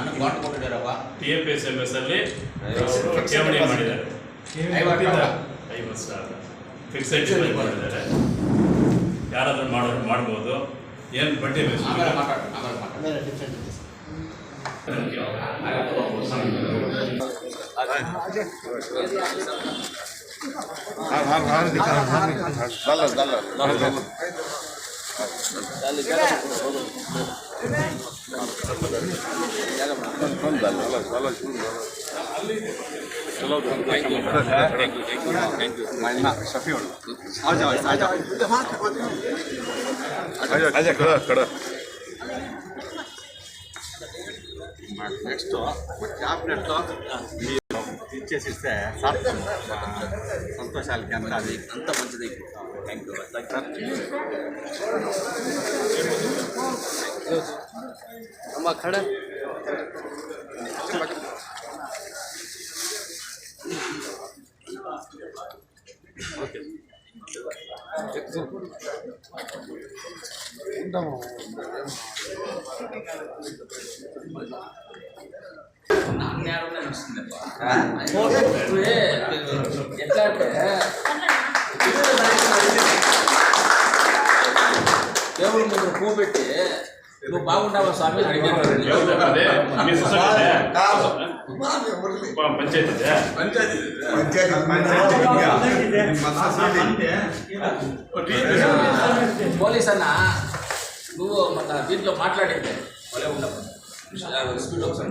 ನನಗೆ bond ಕೊಟ್ಟಿದ್ದಾರಪ್ಪ T F S M S ಅಲ್ಲಿ ಅವರು ಠೇವಣಿ. ಮಾಡಿದ್ದಾರೆ. ಐವತ್ತು ಸಾವಿರ. ಫಿಕ್ಸೆಡ್ ಡಿಪಾಸಿಟ್ ಮಾಡಿದ್ದಾರೆ. ಯಾರಾದ್ರೂ ಮಾಡೋರು ಮಾಡ್ಬೋದು. ಏನು ಬಡ್ಡಿ ಬೇಕು? ಆಮೇಲೆ ಮಾತಾಡೋಣ ಆಮೇಲೆ الحمد لله خلاص خلاص چلو నెక్స్ట్ క్యాబినెట్లో మీ ఇచ్చేసి ఇస్తే సార్ సంతోషాలకి అంత అది అంత మంచిది. థ్యాంక్ యూ అమ్మ కడ. ఓకే. ఉంటాము దేవుడి మీద పూపెట్టి నువ్వు బాగుంటావా స్వామి పోలీస్ అన్న నువ్వు మన దీంట్లో మాట్లాడింది స్పీడ్ ఒకసారి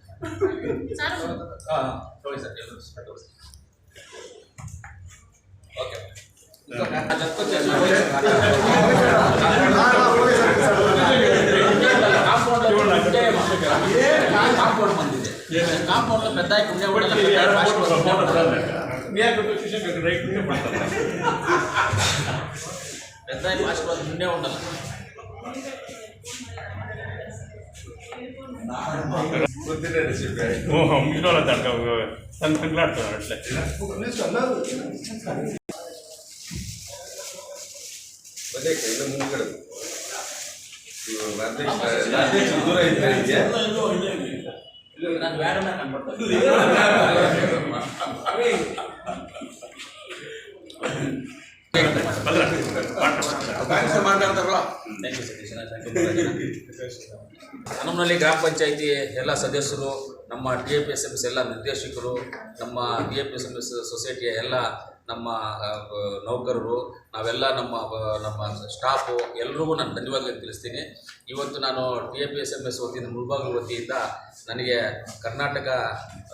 కాంపౌండ్ మంది కాంపౌండ్లో పెద్ద ఉండేవాళ్ళు పెద్ద ఆశీర్వాదం ఉండే ఉండాలి మీలో తంకలాడుతున్నాడు అట్లే దూరం ಹನುಮನಹಳ್ಳಿ ಗ್ರಾಮ ಪಂಚಾಯಿತಿ ಎಲ್ಲ ಸದಸ್ಯರು, ನಮ್ಮ D A P S M S ಎಲ್ಲ ನಿರ್ದೇಶಕರು, ನಮ್ಮ D A P S M S ಸೊಸೈಟಿಯ ಎಲ್ಲ ನಮ್ಮ ನೌಕರರು, ನಾವೆಲ್ಲ ನಮ್ಮ ನಮ್ಮ ಸ್ಟಾಫು ಎಲ್ರಿಗೂ ನಾನು ಧನ್ಯವಾದಗಳು ತಿಳಿಸ್ತೀನಿ. ಇವತ್ತು ನಾನು T A P S M S ವತಿಯಿಂದ, ಮುಳ್ಬಾಗಿಲು ವತಿಯಿಂದ ನನಗೆ ಕರ್ನಾಟಕ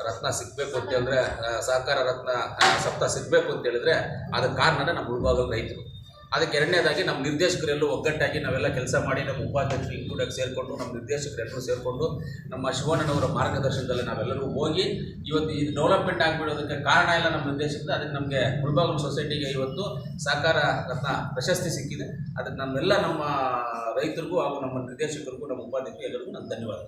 ರತ್ನ ಸಿಗಬೇಕು ಅಂತೇಳಿದ್ರೆ ಸಹಕಾರ ರತ್ನ ಸಪ್ತ ಸಿಗಬೇಕು ಅಂತ ಹೇಳಿದ್ರೆ, ಅದಕ್ಕೆ ಕಾರಣನೇ ನಮ್ಮ ಮುಳ್ಬಾಗಿಲು ರೈತರು. ಅದಕ್ಕೆ ಎರಡನೇದಾಗಿ ನಮ್ಮ ನಿರ್ದೇಶಕರೆಲ್ಲೂ ಒಗ್ಗಟ್ಟಾಗಿ ನಾವೆಲ್ಲ ಕೆಲಸ ಮಾಡಿ ನಮ್ಮ ಉಪಾಧ್ಯಕ್ಷರು ಇನ್ಕ್ಲೂಡಾಗಿ ಸೇರಿಕೊಂಡು ನಮ್ಮ ನಿರ್ದೇಶಕರೆಲ್ಲರೂ ಸೇರಿಕೊಂಡು ನಮ್ಮ ಶಿವಣ್ಣನವರ ಮಾರ್ಗದರ್ಶನದಲ್ಲಿ ನಾವೆಲ್ಲರೂ ಹೋಗಿ ಇವತ್ತು ಇದು ಡೆವಲಪ್ಮೆಂಟ್ ಆಗಿಬಿಡೋದಕ್ಕೆ ಕಾರಣ ಎಲ್ಲ ನಮ್ಮ ನಿರ್ದೇಶಕರು ಅದಕ್ಕೆ ನಮಗೆ ಮುಳ್ಬಾಗಲು ಸೊಸೈಟಿಗೆ ಇವತ್ತು ಸಹಕಾರ ರತ್ನ ಪ್ರಶಸ್ತಿ ಸಿಕ್ಕಿದೆ. ಅದಕ್ಕೆ ನಮ್ಮೆಲ್ಲ ನಮ್ಮ ರೈತರಿಗೂ ಹಾಗೂ ನಮ್ಮ ನಿರ್ದೇಶಕರಿಗೂ, ನಮ್ಮ ಉಪಾಧ್ಯಕ್ಷರು ಎಲ್ಲರಿಗೂ ನಾನು ಧನ್ಯವಾದ